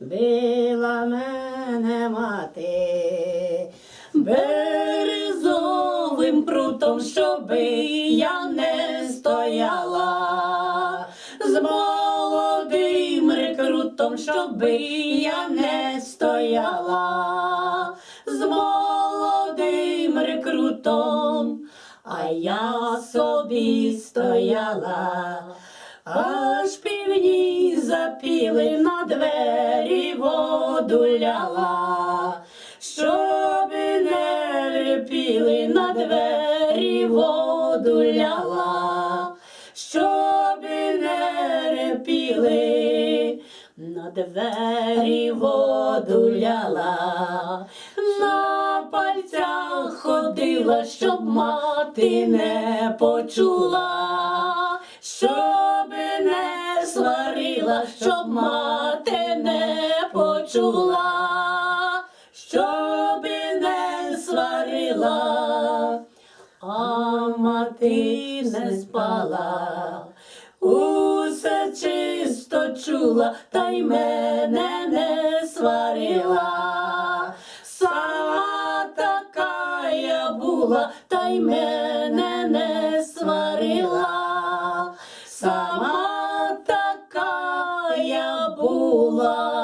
била мене мати. Березовим прутом, щоби я не стояла, з молодим рекрутом, щоби я не стояла, з молодим рекрутом, а я собі стояла. Аж півні запіли на двері воду ляла, щоб не репіли на двері воду ляла, щоб не репіли на двері воду ляла, на пальцях ходила, щоб мати не почула, щоб не сварила, щоб мати чула, щоби не сварила, а мати не спала, усе чисто чула, та й мене не сварила, сама така я була, та й мене не сварила. Сама така я була.